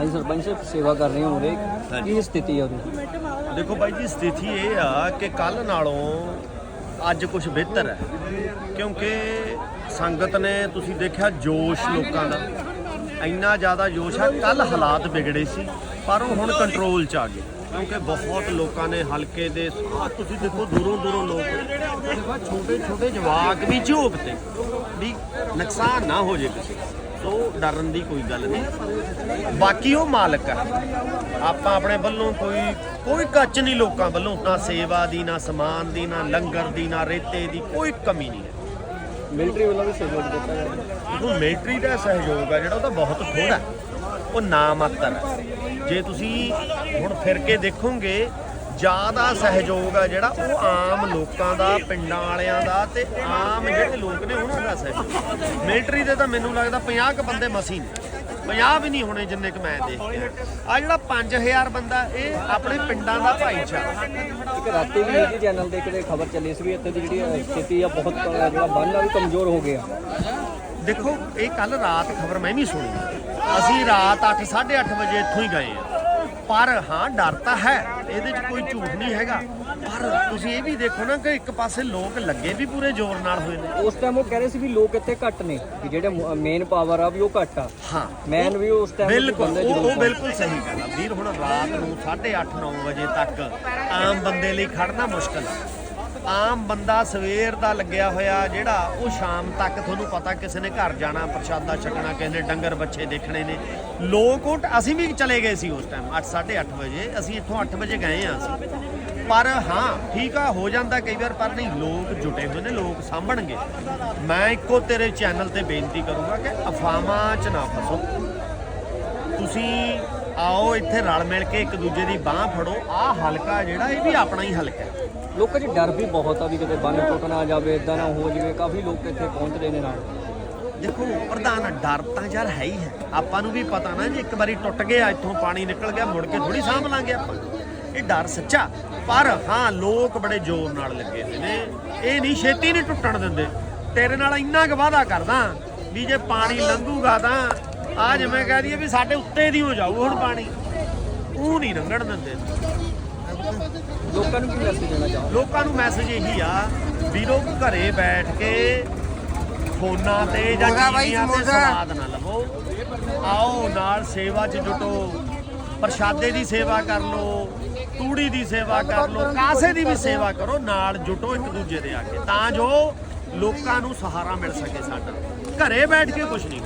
ਹਾਂਜੀ, ਸਰਪੰਚ ਸਾਹਿਬ, ਸੇਵਾ ਕਰ ਰਹੇ ਹੋ ਉਰੇ ਕੀ ਸਥਿਤੀ ਹੈ ਉਹਦੀ? ਦੇਖੋ ਬਾਈ ਜੀ, ਸਥਿਤੀ ਇਹ ਆ ਕਿ ਕੱਲ ਨਾਲੋਂ ਅੱਜ ਕੁਝ ਬਿਹਤਰ ਹੈ। ਕਿਉਂਕਿ ਸੰਗਤ ਨੇ, ਤੁਸੀਂ ਦੇਖਿਆ ਜੋਸ਼ ਲੋਕਾਂ ਦਾ। ਇੰਨਾ ਜ਼ਿਆਦਾ ਜੋਸ਼ ਆ ਕੱਲ ਹਾਲਾਤ ਵਿਗੜੇ ਸੀ, ਪਰ ਉਹ ਹੁਣ ਕੰਟਰੋਲ 'ਚ ਆ ਗਏ। ਕਿਉਂਕਿ ਬਹੁਤ ਲੋਕਾਂ ਨੇ ਹਲਕੇ ਦੇ, ਆਹ ਤੁਸੀਂ ਦੇਖੋ ਦੂਰੋਂ ਦੂਰੋਂ ਲੋਕ। ਛੋਟੇ ਛੋਟੇ ਜਵਾਕ ਵੀ ਝੋਕਦੇ ਵੀ ਨੁਕਸਾਨ ਨਾ ਹੋ ਜੇ ਕਿਸੇ ਦਾ। ਸੋ ਡਰਨ ਦੀ ਕੋਈ ਗੱਲ ਨਹੀਂ। ਬਾਕੀ ਉਹ ਮਾਲਕ ਆ। ਆਪਾਂ ਆਪਣੇ ਵੱਲੋਂ ਕੋਈ ਕੋਈ ਕੱਚ ਨਹੀਂ ਲੋਕਾਂ ਵੱਲੋਂ। ਨਾ ਸੇਵਾ ਦੀ ਨਾ ਸਮਾਨ ਦੀ ਨਾ ਲੰਗਰ ਦੀ ਨਾ ਰੇਤੇ ਦੀ ਕੋਈ ਕਮੀ ਨਹੀਂ ਹੈ। ਮਿਲਟਰੀ ਵੱਲੋਂ ਵੀ ਸਹਿਯੋਗ ਦਿੱਤਾ ਜਾ ਰਿਹਾ। ਦੇਖੋ ਮਿਲਟਰੀ ਦਾ ਸਹਿਯੋਗ ਹੈ ਜਿਹੜਾ ਉਹ ਤਾਂ ਬਹੁਤ ਥੋੜਾ। ਉਹ ਨਾ ਮਾਤਰ ਜੇ ਤੁਸੀਂ ਹੁਣ ਫਿਰ ਕੇ ਦੇਖੋਗੇ ਜ਼ਿਆਦਾ ਸਹਿਯੋਗ ਹੈ ਜਿਹੜਾ ਉਹ ਆਮ ਲੋਕਾਂ ਦਾ ਪਿੰਡਾਂ ਵਾਲਿਆਂ ਦਾ ਤੇ ਆਮ ਜਿਹੜੇ ਲੋਕ ਨੇ ਉਹਨਾਂ ਦਾ ਸਹਿਯੋਗ। ਮਿਲਟਰੀ ਦੇ ਤਾਂ ਮੈਨੂੰ ਲੱਗਦਾ 50 ਕ ਬੰਦੇ ਮਸੀ ਨੇ। 50 ਵੀ ਨਹੀਂ ਹੋਣੇ ਜਿੰਨੇ ਕ ਮੈਂ ਦੇਖਿਆ ਆ ਜਿਹੜਾ 5000 ਬੰਦਾ ਇਹ ਆਪਣੇ ਪਿੰਡਾਂ ਦਾ ਭਾਈਚਾਰਾ। ਇੱਕ ਰਾਤੀ ਵੀ ਨਿੱਜੀ ਚੈਨਲ ਤੇ ਕਿਤੇ ਖਬਰ ਚੱਲੀ ਸੀ ਵੀ ਇੱਥੇ ਦੀ ਜਿਹੜੀ ਸਥਿਤੀ ਆ ਬਹੁਤ ਜਿਹੜਾ ਬੰਨ ਆ ਵੀ ਕਮਜ਼ੋਰ ਹੋ ਗਿਆ। ਦੇਖੋ ਇਹ ਕੱਲ ਰਾਤ ਖਬਰ ਮੈਂ ਵੀ ਸੁਣੀ। ਅਸੀਂ ਰਾਤ 8 8:30 ਵਜੇ ਇੱਥੋਂ ਹੀ ਗਏ ਆ। ਪਰ ਹਾਂ ਡਰ ਤਾਂ ਹੈ ਇਹਦੇ 'ਚ ਕੋਈ ਝੂਠ ਨਹੀਂ ਹੈਗਾ। ਪਰ ਤੁਸੀਂ ਇਹ ਵੀ ਦੇਖੋ ਨਾ ਕਿ ਇੱਕ ਪਾਸੇ ਲੋਕ ਲੱਗੇ ਵੀ ਪੂਰੇ ਜ਼ੋਰ ਨਾਲ ਹੋਏ ਨੇ। ਉਸ ਟਾਈਮ ਉਹ ਕਹਿ ਰਹੇ ਸੀ ਵੀ ਲੋਕ ਇੱਥੇ ਘੱਟ ਨੇ ਵੀ ਜਿਹੜੇ ਮੇਨ ਪਾਵਰ ਆ ਵੀ ਉਹ ਘੱਟ ਆ। ਹਾਂ। ਮੈਨ ਵੀ ਉਸ ਟਾਈਮ ਬਿਲਕੁਲ ਉਹ ਬਿਲਕੁਲ ਸਹੀ ਗੱਲ ਆ। ਵੀਰ ਹੁਣ ਰਾਤ ਨੂੰ 8:30 9 ਵਜੇ ਤੱਕ ਆਮ ਬੰਦੇ ਲਈ ਖੜਨਾ ਮੁਸ਼ਕਲ ਆ। ਆਮ ਬੰਦਾ ਸਵੇਰ ਦਾ ਲੱਗਿਆ ਹੋਇਆ ਜਿਹੜਾ ਉਹ ਸ਼ਾਮ ਤੱਕ ਤੁਹਾਨੂੰ ਪਤਾ ਕਿਸੇ ਨੇ ਘਰ ਜਾਣਾ, ਪ੍ਰਸ਼ਾਦਾ ਛਕਣਾ, ਕਿਸੇ ਨੇ ਡੰਗਰ ਬੱਚੇ ਦੇਖਣੇ ਨੇ। ਲੋਕ ਉਹ ਅਸੀਂ ਵੀ ਚਲੇ ਗਏ ਸੀ ਉਸ ਟਾਈਮ 8 8:30 ਵਜੇ। ਅਸੀਂ ਇੱਥੋਂ 8 ਵਜੇ ਗਏ ਆ ਅਸੀਂ। ਪਰ ਹਾਂ, ਠੀਕ ਆ, ਹੋ ਜਾਂਦਾ ਕਈ ਵਾਰ, ਪਰ ਨਹੀਂ, ਲੋਕ ਜੁਟੇ ਹੋਏ ਨੇ, ਲੋਕ ਸਾਂਭਣਗੇ। ਮੈਂ ਇੱਕੋ ਤੇਰੇ ਚੈਨਲ ਤੇ ਬੇਨਤੀ ਕਰੂੰਗਾ ਕਿ ਅਫਵਾਹਾਂ 'ਚ ਨਾ ਫਸੋ। ਤੁਸੀਂ ਆਓ ਇੱਥੇ ਰਲ ਮਿਲ ਕੇ ਇੱਕ ਦੂਜੇ ਦੀ ਬਾਹ ਫੜੋ। ਆਹ ਹਲਕਾ ਜਿਹੜਾ ਇਹ ਵੀ ਆਪਣਾ ਹੀ ਹਲਕਾ ਹੈ। ਲੋਕਾਂ 'ਚ ਡਰ ਵੀ ਬਹੁਤ ਆ ਵੀ ਕਿਤੇ ਬੰਨ ਟੁੱਟ ਨਾ ਜਾਵੇ ਇਦਾਂ ਨਾ ਹੋ ਜਾਵੇ। ਕਾਫੀ ਲੋਕ ਇੱਥੇ ਪਹੁੰਚਦੇ ਨੇ ਨਾਲ। ਦੇਖੋ ਪ੍ਰਧਾਨ ਡਰ ਤਾਂ ਯਾਰ ਹੈ ਹੀ ਹੈ। ਆਪਾਂ ਨੂੰ ਵੀ ਪਤਾ ਨਾ ਜੇ ਇੱਕ ਵਾਰੀ ਟੁੱਟ ਗਿਆ ਇੱਥੋਂ ਪਾਣੀ ਨਿਕਲ ਗਿਆ ਮੁੜ ਕੇ ਥੋੜੀ ਸਾਂਭ ਲਾਂਗੇ ਆਪਾਂ। ਇਹ ਡਰ ਸੱਚਾ। ਪਰ ਹਾਂ ਲੋਕ ਬੜੇ ਜ਼ੋਰ ਨਾਲ ਲੱਗੇ ਹੋਏ ਨੇ। ਇਹ ਨਹੀਂ ਛੇਤੀ ਨਹੀਂ ਟੁੱਟਣ ਦਿੰਦੇ। ਤੇਰੇ ਨਾਲ ਇੰਨਾ ਕੁ ਵਾਅਦਾ ਕਰਦਾ ਵੀ ਜੇ ਪਾਣੀ ਲੰਘੂਗਾ ਤਾਂ ਆ ਜਿਵੇਂ ਕਹਿ ਦਈਏ ਵੀ ਸਾਡੇ ਉੱਤੇ ਦੀ ਹੋ ਜਾਊ ਹੁਣ ਪਾਣੀ ਉਹ ਨਹੀਂ ਲੰਘਣ ਦਿੰਦੇ। ਲੋਕਾਂ ਨੂੰ ਕੀ ਮੈਸੇਜ ਦੇਣਾ ਚਾਹੋ ਲੋਕਾਂ ਨੂੰ ਮੈਸੇਜ ਇਹੀ ਆ ਵੀਰੋ ਘਰੇ ਬੈਠ ਕੇ ਫੋਨਾਂ ਤੇ ਜਾਂ ਟੀਵੀਆਂ ਤੇ ਸਵਾਦ ਨਾ ਲਵੋ। ਆਓ ਨਾਲ ਸੇਵਾ 'ਚ ਜੁਟੋ ਪ੍ਰਸ਼ਾਦੇ ਦੀ ਸੇਵਾ ਕਰ ਲਓ ਤੂੜੀ ਦੀ ਸੇਵਾ ਕਰ ਲਓ ਕਾਸੇ ਦੀ ਵੀ ਸੇਵਾ ਕਰੋ ਨਾਲ ਜੁਟੋ ਇੱਕ ਦੂਜੇ ਦੇ ਆ ਕੇ। ਤਾਂ ਜੋ ਲੋਕਾਂ ਨੂੰ ਸਹਾਰਾ ਮਿਲ ਸਕੇ ਸਾਡਾ। ਘਰੇ ਬੈਠ ਕੇ ਕੁਝ ਨਹੀਂ